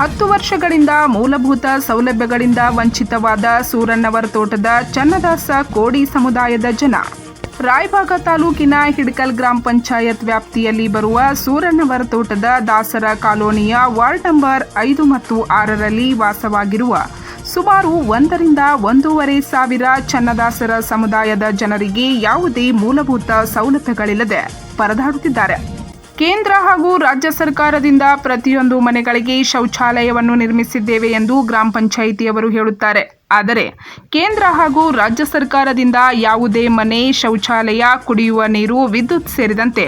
ಹತ್ತು ವರ್ಷಗಳಿಂದ ಮೂಲಭೂತ ಸೌಲಭ್ಯಗಳಿಂದ ವಂಚಿತವಾದ ಸೂರಣ್ಣವರ ತೋಟದ ಚನ್ನದಾಸ ಕೋಡಿ ಸಮುದಾಯದ ಜನ. ರಾಯಭಾಗ ತಾಲೂಕಿನ ಹಿಡ್ಕಲ್ ಗ್ರಾಮ ಪಂಚಾಯತ್ ವ್ಯಾಪ್ತಿಯಲ್ಲಿ ಬರುವ ಸೂರಣ್ಣವರ ತೋಟದ ದಾಸರ ಕಾಲೋನಿಯ ವಾರ್ಡ್ ನಂಬರ್ ಐದು ಮತ್ತು ಆರರಲ್ಲಿ ವಾಸವಾಗಿರುವ ಸುಮಾರು ಒಂದರಿಂದ ಒಂದೂವರೆ ಸಾವಿರ ಚನ್ನದಾಸರ ಸಮುದಾಯದ ಜನರಿಗೆ ಯಾವುದೇ ಮೂಲಭೂತ ಸೌಲಭ್ಯಗಳಿಲ್ಲದೆ ಪರದಾಡುತ್ತಿದ್ದಾರೆ. ಕೇಂದ್ರ ಹಾಗೂ ರಾಜ್ಯ ಸರ್ಕಾರದಿಂದ ಪ್ರತಿಯೊಂದು ಮನೆಗಳಿಗೆ ಶೌಚಾಲಯವನ್ನು ನಿರ್ಮಿಸಿದ್ದೇವೆ ಎಂದು ಗ್ರಾಮ ಪಂಚಾಯಿತಿಯವರು ಹೇಳುತ್ತಾರೆ. ಆದರೆ ಕೇಂದ್ರ ಹಾಗೂ ರಾಜ್ಯ ಸರ್ಕಾರದಿಂದ ಯಾವುದೇ ಮನೆ, ಶೌಚಾಲಯ, ಕುಡಿಯುವ ನೀರು, ವಿದ್ಯುತ್ ಸೇರಿದಂತೆ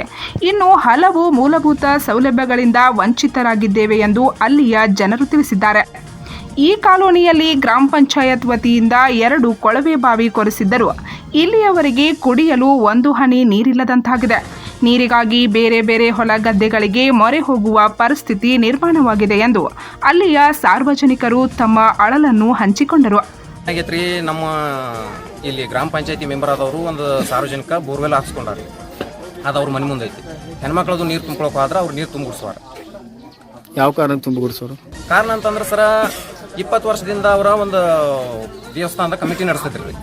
ಇನ್ನು ಹಲವು ಮೂಲಭೂತ ಸೌಲಭ್ಯಗಳಿಂದ ವಂಚಿತರಾಗಿದ್ದೇವೆ ಎಂದು ಅಲ್ಲಿಯ ಜನರು ತಿಳಿಸಿದ್ದಾರೆ. ಈ ಕಾಲೋನಿಯಲ್ಲಿ ಗ್ರಾಮ ಪಂಚಾಯತ್ ವತಿಯಿಂದ ಎರಡು ಕೊಳವೆ ಬಾವಿ ಕೊರೆಸಿದ್ದರೂ ಇಲ್ಲಿಯವರೆಗೆ ಕುಡಿಯಲು ಒಂದು ಹನಿ ನೀರಿಲ್ಲದಂತಾಗಿದೆ. ನೀರಿಗಾಗಿ ಬೇರೆ ಬೇರೆ ಹೊಲ ಗದ್ದೆಗಳಿಗೆ ಮೊರೆ ಹೋಗುವ ಪರಿಸ್ಥಿತಿ ನಿರ್ಮಾಣವಾಗಿದೆ ಎಂದು ಅಲ್ಲಿಯ ಸಾರ್ವಜನಿಕರು ತಮ್ಮ ಅಳಲನ್ನು ಹಂಚಿಕೊಂಡರು. ಆಗೈತ್ರಿ ನಮ್ಮ ಇಲ್ಲಿ ಗ್ರಾಮ ಪಂಚಾಯತಿ ಮೆಂಬರ್ ಆದವರು ಒಂದು ಸಾರ್ವಜನಿಕ ಬೋರ್ವೆಲ್ ಹಾಕ್ಸ್ಕೊಂಡಾರ. ಅದು ಅವ್ರ ಮನೆ ಮುಂದೆ ಐತಿ ಹೆಣ್ಮಕ್ಳದು ನೀರು ತುಂಬ್ಕೊಳಕ್ ಆದ್ರೆ ಅವ್ರು ನೀರು ತುಂಬಿಸ್ವಾರ ಯಾವ ಕಾರಣ ತುಂಬಿಗುಡ್ಸೋರು? ಕಾರಣ ಅಂತಂದ್ರೆ ಸರ ಇಪ್ಪತ್ತು ವರ್ಷದಿಂದ ಅವರ ಒಂದು ದೇವಸ್ಥಾನದ ಕಮಿಟಿ ನಡೆಸ್ತಿದ್ರಿ.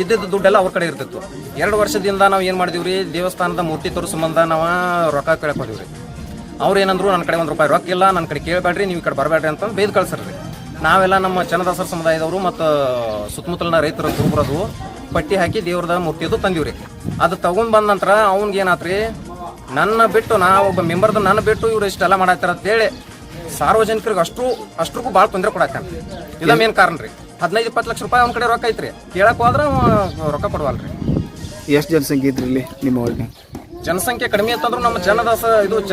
ಇದ್ದಿದ್ದು ದುಡ್ಡೆಲ್ಲ ಅವ್ರ ಕಡೆ ಇರ್ತಿತ್ತು. ಎರಡು ವರ್ಷದಿಂದ ನಾವು ಏನು ಮಾಡಿದೀವ್ರಿ ದೇವಸ್ಥಾನದ ಮೂರ್ತಿ ತೋರಿಸ ಸಂಬಂಧ ನಾವು ರೊಕ್ಕ ಕೇಳಕ್ ರೀ. ಅವ್ರು ಏನಂದ್ರು ನನ್ನ ಕಡೆ ಒಂದು ರೂಪಾಯಿ ರೊಕ್ಕ ಇಲ್ಲ ನನ್ನ ಕಡೆ ಕೇಳಬೇಡ್ರಿ ನೀವು ಈ ಕಡೆ ಬರಬೇಡ್ರಿ ಅಂತ ಬೇದ್ ಕಳ್ಸರ್ರಿ ನಾವೆಲ್ಲ ನಮ್ಮ ಚನ್ನದಾಸರ ಸಮುದಾಯದವರು ಮತ್ತು ಸುತ್ತಮುತ್ತಲಿನ ರೈತರ ಗುರುಬರದು ಪಟ್ಟಿ ಹಾಕಿ ದೇವ್ರದ ಮೂರ್ತಿಯದು ತಂದಿವ್ರಿ ಅದು ತಗೊಂಡ್ ಬಂದ ನಂತರ ಅವ್ನಿಗೆ ಏನಾತ್ರಿ ನನ್ನ ಬಿಟ್ಟು ನಾ ಒಬ್ಬ ಮೆಂಬರ್ದ ನನ್ನ ಬಿಟ್ಟು ಇವ್ರು ಇಷ್ಟೆಲ್ಲ ಮಾಡತ್ತಾರ ಅಂತೇಳಿ ಸಾರ್ವಜನಿಕರಿಗೆ ಅಷ್ಟು ಅಷ್ಟಕ್ಕೂ ಭಾಳ ತೊಂದರೆ ಕೊಡಾಕ ಇಲ್ಲ ಮೇನ್ ಕಾರಣ ರೀ. ಹದಿನೈದು ಇಪ್ಪತ್ತು ಲಕ್ಷ ರೂಪಾಯಿ ಅವ್ನ ಕಡೆ ರೊಕ್ಕ ಐತ್ರಿ. ಕೇಳಕ್ಕೆ ಹೋದ್ರೆ ಅವ ರೊಕ್ಕ ಕೊಡವಲ್ರಿ. ಎಷ್ಟು ಜನಸಂಖ್ಯೆ ಇದ್ರಿ ಇಲ್ಲಿ ನಿಮ್ಮ ಊರಿಗೆ? ಜನಸಂಖ್ಯೆ ಕಡಿಮೆ ಅಂತಂದ್ರೆ ನಮ್ಮ ಜನದಾಸ ಇದು ಚ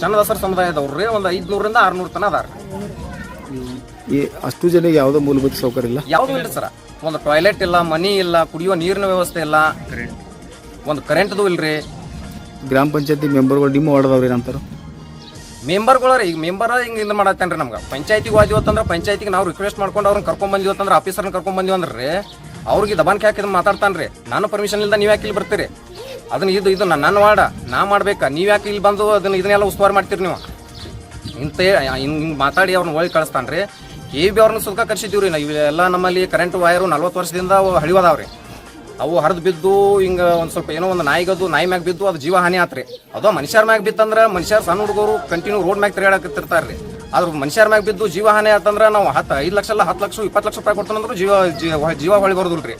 ಚನ್ನದಾಸರ ಸಮುದಾಯದವ್ರು ರೀ ಒಂದು ಐದುನೂರರಿಂದ ಆರುನೂರು ತನ ಅದಾರ ಈ ಅಷ್ಟು ಜನಕ್ಕೆ ಯಾವುದೋ ಮೂಲಭೂತ ಸೌಕರ್ಯ ಇಲ್ಲ? ಯಾವುದೂ ಇಲ್ಲ ಸರ್. ಒಂದು ಟಾಯ್ಲೆಟ್ ಇಲ್ಲ ಮನಿ ಇಲ್ಲ ಕುಡಿಯುವ ನೀರಿನ ವ್ಯವಸ್ಥೆ ಇಲ್ಲ. ಒಂದು ಕರೆಂಟ್ದು ಇಲ್ರಿ. ಗ್ರಾಮ ಪಂಚಾಯತಿ ಮೆಂಬರ್ಗಳು ನಿಮ್ಮ ವಾರ್ಡ್ದವ್ರು ಏನಂತಾರ? ಮೆಂಬರ್ಗಳ ಈಗ ಮೆಂಬರ್ ಹಿಂಗೆ ಇದು ಮಾಡತ್ತೇನ್ರಿ ನಮ್ಗೆ? ಪಂಚಾಯತಿಗೆ ಹೋದಿವತ್ತಂದ್ರೆ ಪಂಚಾಯತಿಗೆ ನಾವು ರಿಕ್ವೆಸ್ಟ್ ಮಾಡ್ಕೊಂಡು ಅವ್ರನ್ನ ಕರ್ಕೊಂಡ್ ಬಂದಿವತ್ತಂದ್ರೆ ಆಫೀಸರ್ನ ಕರ್ಕೊಂಡ್ ಬಂದಿವಿ ಅಂದ್ರೆ, ಅವ್ರಿಗೆ ದಬಾನ್ಕೆ ಹಾಕಿದ್ ಮಾತಾಡ್ತಾನ್ರಿ. ನಾನು ಪರ್ಮಿಷನ್ ಇಲ್ದ ನೀವು ಯಾಕೆ ಇಲ್ಲಿ ಬರ್ತೀರಿ? ಅದನ್ನ ಇದು ಇದು ನನ್ನ ವಾಡ ನಾ ಮಾಡ್ಬೇಕಾ. ನೀವು ಯಾಕೆ ಇಲ್ಲಿ ಬಂದು ಅದನ್ನ, ಇದನ್ನೆಲ್ಲ ಉಸ್ತುವಾರಿ ಮಾಡ್ತೀರಿ ನೀವು? ಇಂತ ಹಿಂಗೆ ಮಾತಾಡಿ ಅವ್ರನ್ನ ಒಳಗೆ ಕಳಿಸ್ತಾನ್ರಿ. ಕೆ ಬಿ ಅವ್ರನ್ನ ಸುಲ್ಕ ಕರ್ಸಿದ್ದೀವ್ರಿ ನಾವು ಇವೆಲ್ಲ ನಮ್ಮಲ್ಲಿ ಕರೆಂಟ್ ವೈರು ನಲ್ವತ್ತು ವರ್ಷದಿಂದ ಹಳಿವದಾವ್ರಿ. ಅವು ಹರಿದು ಬಿದ್ದು, ಹಿಂಗೆ ಒಂದು ಸ್ವಲ್ಪ ಏನೋ ಒಂದು ನಾಯಿಗದು ನಾಯಿ ಮ್ಯಾಗ ಬಿದ್ದು ಅದು ಜೀವ ಹಾನಿ ಆತ್ರಿ. ಅದು ಮನುಷ್ಯರ ಮ್ಯಾಗ ಬಿತ್ತಂದ್ರ ಮನುಷ್ಯರ ಸಣ್ಣ ಹುಡುಗರು ಕಂಟಿನ್ಯೂ ರೋಡ್ ಮ್ಯಾಗ ತಿರುಗಾಡಕತ್ತಿರ್ತಾರ್ರಿ ಆದ್ರೆ ಮನುಷ್ಯರ ಮ್ಯಾಗ ಬಿದ್ದು ಜೀವ ಹಾನಿ ಆತಂದ್ರೆ ನಾವು ಹತ್ತು ಐದು ಲಕ್ಷ ಅಲ್ಲ ಹತ್ತು ಲಕ್ಷ, ಇಪ್ಪತ್ತು ಲಕ್ಷ ರೂಪಾಯಿ ಕೊಡ್ತಾನಂದ್ರು ಜೀವ, ಜೀವ- ಹೊಳಿ ಬರೋದಿಲ್ರಿ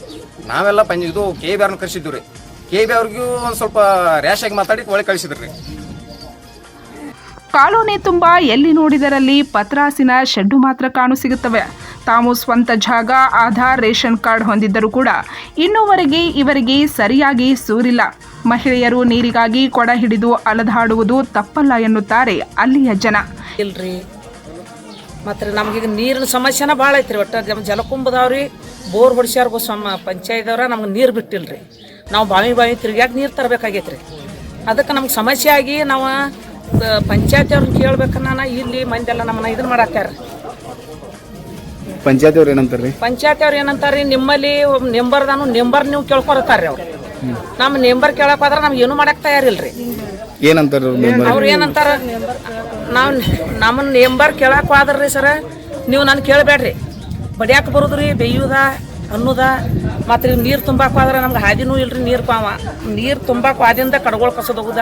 ನಾವೆಲ್ಲ ಪಂಜ, ಇದು ಕೆ ಬಿ ಆರ್ನ ಕರ್ಸಿದ್ದೀವಿ ರೀ ಕೆ ಬಿ ಅವ್ರಿಗೂ ಒಂದು ಸ್ವಲ್ಪ ರ್ಯಾಶ್ ಆಗಿ ಮಾತಾಡಿ ಒಳಗೆ ಕಳಿಸಿದ್ರಿ ಕಾಲೋನಿ ತುಂಬ ಎಲ್ಲಿ ನೋಡಿದರಲ್ಲಿ ಪತ್ರಾಸಿನ ಶೆಡ್ಡು ಮಾತ್ರ ಕಾಣಸಿಗುತ್ತವೆ ತಾವು ಸ್ವಂತ ಜಾಗ, ಆಧಾರ್, ರೇಷನ್ ಕಾರ್ಡ್ ಹೊಂದಿದ್ದರೂ ಕೂಡ ಇನ್ನೂವರೆಗೆ ಇವರಿಗೆ ಸರಿಯಾಗಿ ಸೂರಿಲ್ಲ. ಮಹಿಳೆಯರು ನೀರಿಗಾಗಿ ಕೊಡ ಹಿಡಿದು ಅಲದಾಡುವುದು ತಪ್ಪಲ್ಲ ಎನ್ನುತ್ತಾರೆ ಅಲ್ಲಿಯ ಜನ. ಇಲ್ರಿ. ಮತ್ತು ನಮ್ಗೀಗ ನೀರಿನ ಸಮಸ್ಯೆನ ಭಾಳ ಐತ್ರಿ ಒಟ್ಟು. ನಮ್ಮ ಜಲಕುಂಭದವ್ರಿ ಬೋರ್ ಹೊಡ್ಸ್ಯಾರ್ಗು ಸಮ ಪಂಚಾಯದವ್ರ ನಮ್ಗೆ ನೀರು ಬಿಟ್ಟಿಲ್ರಿ. ನಾವು ಬಾವಿ ಬಾವಿ ತಿರ್ಗ್ಯಾಕೆ ನೀರು ತರಬೇಕಾಗೈತ್ರಿ. ಅದಕ್ಕೆ ನಮ್ಗೆ ಸಮಸ್ಯೆ ಆಗಿ ನಾವು ಪಂಚಾಯತ್ ಅವ್ರನ್ನ ಕೇಳ್ಬೇಕನ್ನ ಇಲ್ಲಿ ಮಂದೆಲ್ಲ ನಮ್ಮನ್ನ ಇದನ್ನ ಮಾಡಾಕ್ಯಾರ. ಪಂಚಾಯತಿ ಅವ್ರು ಏನಂತಾರ್ರಿ? ಪಂಚಾಯತ್ ಅವ್ರು ಏನಂತಾರ್ರಿ ನಿಮ್ಮಲ್ಲಿ ನೆಂಬರ್ದಾನು ನೆಂಬರ್ ನೀವು ಕೇಳ್ಕೊರತಾರ್ರಿ ಅವ್ರು. ನಮ್ಮ ನೆಂಬರ್ ಕೇಳಕ್ ಹೋದ್ರೆ ನಮ್ಗೆ ಏನು ಮಾಡಕ್ ತಯಾರಿಲ್ರಿ. ಏನಂತಾರ ಅವ್ರು ಏನಂತಾರ? ನಾವು ನಮ್ಮ ನೆಂಬರ್ ಕೇಳಕ್ ಹೋದ್ರಿ ಸರ ನೀವು ನಾನು ಕೇಳಬೇಡ್ರಿ. ಬಡಿಯಾಕ ಬರುದ್ರಿ ಬೇಯುದ ಅನ್ನುದ ಮತ್ತು ನೀರು ತುಂಬಾಕ ಹೋದ್ರೆ ನಮ್ಗೆ ಹಾದಿನೂ ಇಲ್ರಿ ನೀರು ಪಾವ. ನೀರು ತುಂಬಾಕ ಹಾದಿಂದ ಕಡ್ಗೊಳ್ ಕಸದ ಹೋಗುದ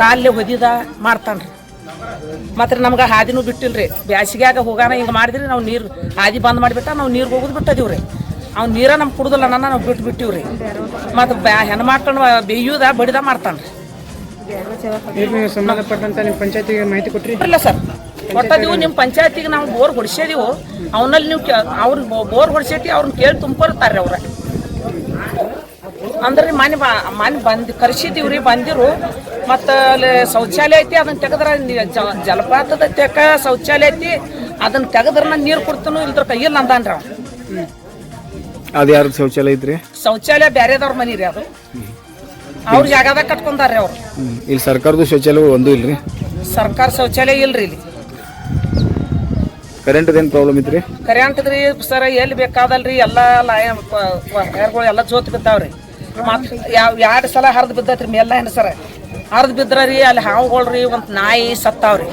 ಕಾಲೇ ಹೊದಿದ ಮಾಡ್ತಾನ್ರಿ. ಮತ್ತೆ ನಮ್ಗೆ ಹಾದಿನೂ ಬಿಟ್ಟಿಲ್ರಿ. ಬ್ಯಾಸಿಗ್ಯಾಗ ಹೋಗಾನ ಹಿಂಗೆ ಮಾಡಿದ್ರಿ ನಾವು ನೀರು ಹಾದಿ ಬಂದ್ ಮಾಡಿಬಿಟ್ಟ ನಾವು ನೀರು ಹೋಗುದು ರೀ. ಅವ್ನು ನೀರ ನಮ್ಗೆ ಕುಡುದಿಲ್ಲ ನನ್ನ ನಾವು ಬಿಟ್ಟು ಬಿಟ್ಟಿವ್ರಿ ಮತ್ತು ಬ್ಯಾ ಹೆಣ್ಮಕ್ಳನ್ನ ಬೇಯುದ ಬಡಿದ ಮಾಡ್ತಾನೆ ರೀ. ಸಂಬಂಧಪಟ್ಟಂತ ನಿಮ್ಮ ಪಂಚಾಯತಿಗೆ ಮಾಹಿತಿ ಕೊಟ್ರಿ? ಇಲ್ಲ ಸರ್. ಕೊಟ್ಟದೀವು ನಿಮ್ಮ ಪಂಚಾಯತಿಗೆ ನಾವು ಬೋರ್ ಹೊಡಿಸಿದೀವು ಅವನಲ್ಲಿ ನೀವು ಅವ್ರು ಬೋರ್ ಹೊಡಿಸೈತಿ ಅವ್ರನ್ನ ಕೇಳಿ ತುಂಬ್ಕೊಳ್ತಾರೆ ಅವ್ರ. ಅಂದ್ರೆ ಮನೆ ಮನೆ ಬಂದು ಕರ್ಸಿದೀವ್ರಿ ಬಂದಿರು. ಮತ್ತು ಅಲ್ಲಿ ಶೌಚಾಲಯ ಐತಿ ಅದನ್ನ ತೆಗೆದ್ರ ಜಲಪಾತದ ತೆಕ ಶೌಚಾಲಯ ಐತಿ ಅದನ್ನ ತೆಗೆದ್ರ ನಾನು ನೀರು ಕೊಡ್ತೇನೆ ಇಲ್ದ್ರ ಕೈಯಲ್ಲಿ ಅಂದಾನ್ರಿ ಅವ. ಅದು ಯಾರು ಶೌಚಾಲಯ ಐತ್ರಿ? ಶೌಚಾಲಯ ಬೇರೆದವ್ರ ಮನಿ ರೀ ಅದು. ಅವ್ರ ಜಾಗದಾಗ ಕಟ್ಕೊಂಡಾರ್ರಿ ಅವ್ರು. ಇಲ್ಲಿ ಸರ್ಕಾರದ ಶೌಚಾಲಯ ಒಂದು ಇಲ್ರಿ? ಸರ್ಕಾರ ಶೌಚಾಲಯ ಇಲ್ರಿ ಇಲ್ಲಿ. ಕರೆಂಟ್ ಏನು ಪ್ರಾಬ್ಲಮ್ ಐತ್ರಿ? ಕರೆಂಟ್ ರೀ ಸರ್ ಎಲ್ಲಿ ಬೇಕಾದಲ್ರಿ ಎಲ್ಲ ವೈರ್ಗಳು ಎಲ್ಲ ಜೋತ್ ಬಿದ್ದಾವ್ರಿ. ಮತ್ ಯಾವ ಎರಡು ಸಲ ಹರಿದು ಬಿದ್ದೈತ್ರಿ ಮೇಲ್ನ ಸರ? ಹರಿದು ಬಿದ್ರ ರೀ, ಅಲ್ಲಿ ಹಾವುಗಳ್ರಿ ಒಂದು ನಾಯಿ ಸತ್ತಾವ್ರಿ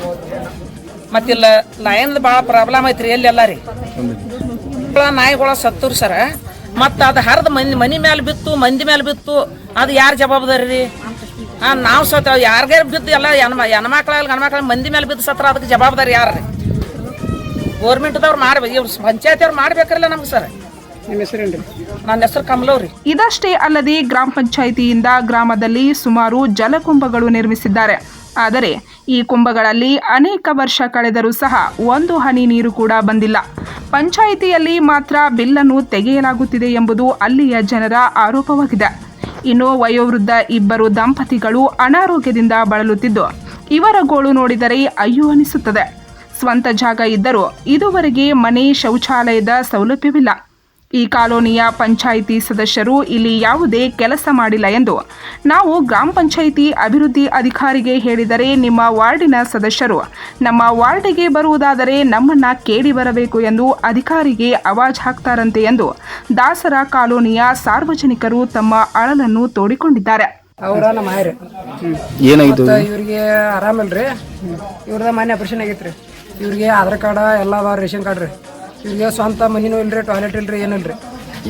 ಮತ್ತಿಲ್ಲ ಲಯನ್ದ ಭಾಳ ಪ್ರಾಬ್ಲಮ್ ಐತ್ರಿ ಎಲ್ಲೆಲ್ಲ ರೀ. ನಾಯಿಗಳ ಸತ್ತೂರಿ ಸರ. ಮತ್ತು ಅದು ಹರಿದ ಮಂದಿ ಮನಿ ಮೇಲೆ ಬಿತ್ತು, ಮಂದಿ ಮೇಲೆ ಬಿತ್ತು, ಅದು ಯಾರು ಜವಾಬ್ದಾರಿ ರೀ? ಹಾಂ ನಾವು ಸತ್ತ ಯಾರಿಗಾರ ಬಿದ್ದು ಎಲ್ಲ ಹೆಣ್ಮ ಹೆಣ್ಮಕ್ಳಾಗಲಿ ಗಣ್ಮಕ್ಳ ಮಂದಿ ಮೇಲೆ ಬಿದ್ದು ಸತ್ರ ಅದಕ್ಕೆ ಜವಾಬ್ದಾರಿ ಯಾರು ರೀ? ಗೋರ್ಮೆಂಟ್ದವ್ರು ಮಾಡ್ಬೇಕು ಇವ್ರು ಪಂಚಾಯತಿ ಅವ್ರು ಮಾಡ್ಬೇಕ್ರಲ್ಲ ನಮ್ಗೆ ಸರ್. ನಿಮ್ಮ ಹೆಸರೇನ್ರಿ? ನನ್ನ ಹೆಸರು ಕಮಲವ್ರಿ ಇದಷ್ಟೇ ಅಲ್ಲದೆ ಗ್ರಾಮ ಪಂಚಾಯಿತಿಯಿಂದ ಗ್ರಾಮದಲ್ಲಿ ಸುಮಾರು ಜಲಕುಂಭಗಳು ನಿರ್ಮಿಸಿದ್ದಾರೆ. ಆದರೆ ಈ ಕುಂಭಗಳಲ್ಲಿ ಅನೇಕ ವರ್ಷ ಕಳೆದರೂ ಸಹ ಒಂದು ಹನಿ ನೀರು ಕೂಡ ಬಂದಿಲ್ಲ. ಪಂಚಾಯಿತಿಯಲ್ಲಿ ಮಾತ್ರ ಬಿಲ್ಲನ್ನು ತೆಗೆಯಲಾಗುತ್ತಿದೆ ಎಂಬುದು ಅಲ್ಲಿಯ ಜನರ ಆರೋಪವಾಗಿದೆ. ಇನ್ನು ವಯೋವೃದ್ಧ ಇಬ್ಬರು ದಂಪತಿಗಳು ಅನಾರೋಗ್ಯದಿಂದ ಬಳಲುತ್ತಿದ್ದು, ಇವರ ಗೋಳು ನೋಡಿದರೆ ಅಯ್ಯೋ ಅನಿಸುತ್ತದೆ. ಸ್ವಂತ ಜಾಗ ಇದ್ದರೂ ಇದುವರೆಗೆ ಮನೆ ಶೌಚಾಲಯದ ಸೌಲಭ್ಯವಿಲ್ಲ. ಈ ಕಾಲೋನಿಯ ಪಂಚಾಯಿತಿ ಸದಸ್ಯರು ಇಲ್ಲಿ ಯಾವುದೇ ಕೆಲಸ ಮಾಡಿಲ್ಲ ಎಂದು ನಾವು ಗ್ರಾಮ ಪಂಚಾಯಿತಿ ಅಭಿವೃದ್ಧಿ ಅಧಿಕಾರಿಗೆ ಹೇಳಿದರೆ ನಿಮ್ಮ ವಾರ್ಡಿನ ಸದಸ್ಯರು ನಮ್ಮ ವಾರ್ಡಿಗೆ ಬರುವುದಾದರೆ ನಮ್ಮನ್ನ ಕೇಳಿ ಬರಬೇಕು ಎಂದು ಅಧಿಕಾರಿಗೆ ಅವಾಜ್ ಹಾಕ್ತಾರಂತೆ ಎಂದು ದಾಸರ ಕಾಲೋನಿಯ ಸಾರ್ವಜನಿಕರು ತಮ್ಮ ಅಳಲನ್ನು ತೋಡಿಕೊಂಡಿದ್ದಾರೆ. ಅವ್ರ ನಮ್ಮ ಆಯ್ರಿ ಏನಾಗಿತ್ತು ಮತ್ತು ಇವ್ರಿಗೆ ಆರಾಮಲ್ರಿ? ಇವ್ರದ ಮನೆ ಆಪರೇಷನ್ ಆಗೈತ್ರಿ. ಇವ್ರಿಗೆ ಆಧಾರ್ ಕಾರ್ಡ್ ಎಲ್ಲ ರೇಷನ್ ಕಾರ್ಡ್ ರೀ. ಇವ್ರಿಗೆ ಸ್ವಂತ ಮನಿನೂ ಇಲ್ರಿ ಟಾಯ್ಲೆಟ್ ಇಲ್ರಿ ಏನಿಲ್ರಿ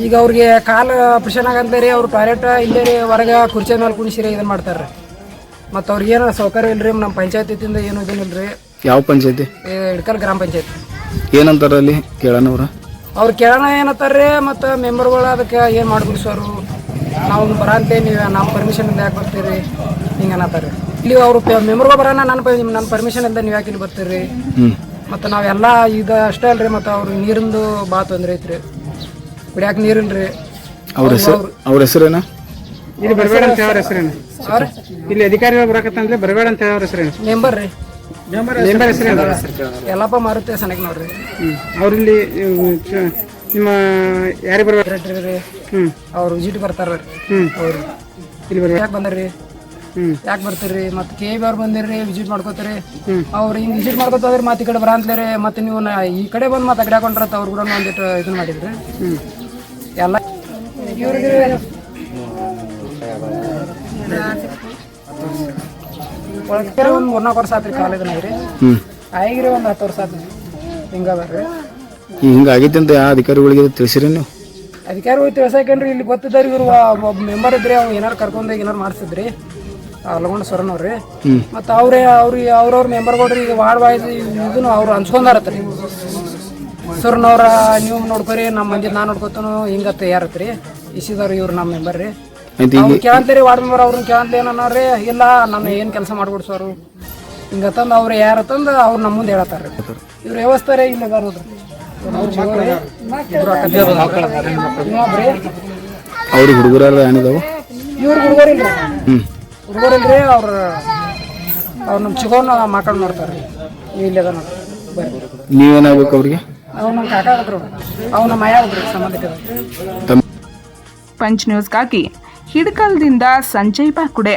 ಈಗ ಅವ್ರಿಗೆ ಕಾಲು ಆಪ್ರೇಷನ್ ಆಗಂತ ರೀ ಅವ್ರು ಟಾಯ್ಲೆಟ್ ಇಲ್ಲೇ ರೀ ಹೊರಗೆ ಕುರ್ಚಿ ಮೇಲೆ ಕುಣಿಸಿರಿ ಇದನ್ನು ಮಾಡ್ತಾರೆ ರೀ ಮತ್ತು ಅವ್ರಿಗೆ ಏನೋ ಸೌಕರ್ಯ ಇಲ್ರಿ ನಮ್ಮ ಪಂಚಾಯತಿಯಿಂದ ಏನು ರೀ ಯಾವ ಪಂಚಾಯತಿ? ಇಡ್ಕಲ್ ಗ್ರಾಮ ಪಂಚಾಯತಿ. ಏನಂತಾರ ಅಲ್ಲಿ ಕೇಳೋಣವ್ರ ಅವ್ರು? ಕೇಳೋಣ ಏನತ್ತಾರ್ರಿ ಮತ್ತು ಮೆಂಬರ್ಗಳು ಅದಕ್ಕೆ ಏನು ಮಾಡ್ಬಿಡ್ಸೋರು ನಾವು ಬರಂತೆ ನೀವು ನಮ್ಮ ಪರ್ಮಿಷನ್ ಇಂದ ಯಾಕೆ ಬರ್ತೀರಿ? ಹಿಂಗೆ ಅನ್ನತ್ತಾರೆ ಇಲ್ಲಿ ಅವರು ಮೆಂಬರ್ಗಳು ಬರೋಣ ನನ್ನ ನನ್ನ ಪರ್ಮಿಷನ್ ಇಂದ ನೀವು ಯಾಕೆ ಇಲ್ಲಿ ಬರ್ತೀರಿ? ಹ್ಞೂ ಮತ್ತು ನಾವೆಲ್ಲ ಇದು ಅಷ್ಟೇ ಅಲ್ರಿ ಮತ್ತು ಅವ್ರು ನೀರಿಂದು ಭಾಳ ತೊಂದರೆ ಐತ್ರಿ. ಕುಡಿಯಾಕ ನೀರಿಲ್ರಿ. ಅವ್ರ ಹೆಸರು ಅವ್ರ ಹೆಸರೇನ? ಇಲ್ಲಿ ಬರಬೇಡ ಅಂತ ಹೇಳೋರ ಹೆಸರೇನು? ಸರ್ ಇಲ್ಲಿ ಅಧಿಕಾರಿಗಳು ಬರಕತ್ತಂದ್ರೆ ಬರಬೇಡ ಅಂತ ಹೇಳೋರ ಹೆಸರೇನು? ಮೆಂಬರ್ ರೀ. ಮೆಂಬರ್ ಹೆಸರೇನು ಎಲ್ಲಪ್ಪ ಮಾರುತ್ತೆ ಸನಕ್ ನೋಡ್ರಿ. ಇವ್ ಚ- ನಿಮ್ಮ ಯಾರಿಗೆ ಬರಬೇಕು? ರೀ ಹ್ಞೂ ಅವ್ರು ವಿಸಿಟ್ ಬರ್ತಾರ ಹ್ಞೂ ಅವ್ರು ಇಲ್ಲಿ ಬರಬೇಕು ಯಾಕೆ ಬಂದಾರ್ರಿ? ಯಾಕೆ ಬರ್ತೀರಿ? ಮತ್ತೆ ಕೆ ಬಿ ಅವ್ರು ಬಂದಿರ್ರಿ ವಿಸಿಟ್ ಮಾಡ್ಕೋತೀರಿ. ಅವ್ರು ಹಿಂಗೆ ವಿಸಿಟ್ ಮಾಡ್ಕೋತಾದ್ರೆ ಮತ್ತೆ ಈ ಕಡೆ ಬರಂತ್ಲೇರಿ ಮತ್ತೆ ನೀವು ನ- ಈ ಕಡೆ ಬಂದು ಮತ್ತೆ ಅಗಡೆ ಹಾಕೊಂಡ್ರತ್ತ ಅವ್ರು ಕೂಡ ಒಂದಿಟ್ಟು ಇದನ್ನ ಮಾಡಿದ್ರಿ. ಎಲ್ಲ ಇವ್ರಿಗೆ ಒಳಗೆ ಒಂದು ಮೂರ್ನಾಲ್ಕು ವರ್ಷ ಆತ್ರಿ ಕಾಲೇಜ್ ರೀ. ಹ್ಞೂ ಆಗಿರಿ ಒಂದು ಹತ್ತು ವರ್ಷ ಆತ್ರಿ. ಹಿಂಗದ ರೀ. ಈಗ ಹಿಂಗೆ ಆಗೈತೆ ಅಂತ ಯಾವ ಅಧಿಕಾರಿಗಳಿಗೆ ತಿಳಿಸಿರಿ ನೀವು? ಅಧಿಕಾರಿಗಳು ತಿಳ್ಸಾಕೇನ್ರಿ ಇಲ್ಲಿ ಗೊತ್ತಿದ್ದಾರೆ ಇವರು ಒಬ್ಬ ಮೆಂಬರ್ ಇದ್ರಿ ಅವ್ನು ಏನಾರು ಕರ್ಕೊಂಡು ಏನಾರು ಮಾಡಿಸಿದ್ರಿ. ಲಗೊಂಡ ಸರನವ್ರಿ ಮತ್ತೆ ಮತ್ತು ಅವರೇ ಅವ್ರಿಗೆ ಅವ್ರವ್ರ ಮೆಂಬರ್ಗಳ್ರಿ ಈಗ ವಾರ್ಡ್ ವಾಯ್ಸ್ ಇದನ್ನು ಅವ್ರು ಹಂಚ್ಕೊಂಡಾರತ್ರಿ. ಸರ್ನವ್ರ ನೀವು ನೋಡ್ಕೊರಿ ನಮ್ಮ ಮಂದಿ ನಾ ನೋಡ್ಕೊತಾನು ಹಿಂಗತ್ತ ಯಾರತ್ರಿ ಇಸಿದವ್ರು ಇವ್ರು ನಮ್ಮ ಮೆಂಬರ್ ರೀ ಕೇಳಂತೀರಿ ವಾರ್ಡ್ ಮೆಂಬರ್ ಅವ್ರನ್ನ ಕೇಳಂತ ಇಲ್ಲ ನಾನು ಏನು ಕೆಲಸ ಮಾಡ್ಬಿಡ್ಸೋರು. ಹಿಂಗತ್ತಂದು ಅವ್ರು ಯಾರತ್ತಂದು ಅವ್ರು ನಮ್ಮ ಮುಂದೆ ಹೇಳತ್ತಾರ್ರಿ. ಇವ್ರ ವ್ಯವಸ್ಥೆ ಇಲ್ಲ ಬರೋದ್ರಿ. ಇವ್ರ ಹುಡುಗರ ಅವ್ರಿಗೆ ಹುಡುಗರೆಲ್ಲ ಏನಿದಾವು? ಇವ್ರ ಹುಡುಗರಿಲ್ಲ ಹುಡುಗರಿಲ್ರಿ ಅವ್ರ ಅವ್ರು ನಮ್ಮ ಚಿಗೋನ ಮಕ್ಕಳು ನೋಡ್ತಾರೆ ಇಲ್ಲಿ ಇಲ್ಲದ ನೋಡಿ ಬರ್ರಿ. ನೀವೇನಾಗ್ಬೇಕು ಅವ್ರಿಗೆ? ಅವ್ರು ನಮ್ಮ ಕಾಕ ಆದ್ರು ಅವ್ರು ನಮ್ಮ ಮಯ ಆದ್ರು ಸಂಬಂಧಿಕರು. ತಮ್ಮ ಪಂಚ್ ನ್ಯೂಸ್ಗಾಗಿ ಹಿಡ್ಕಲ್ದಿಂದ ಸಂಜಯ್ ಬಾಕುಡೆ.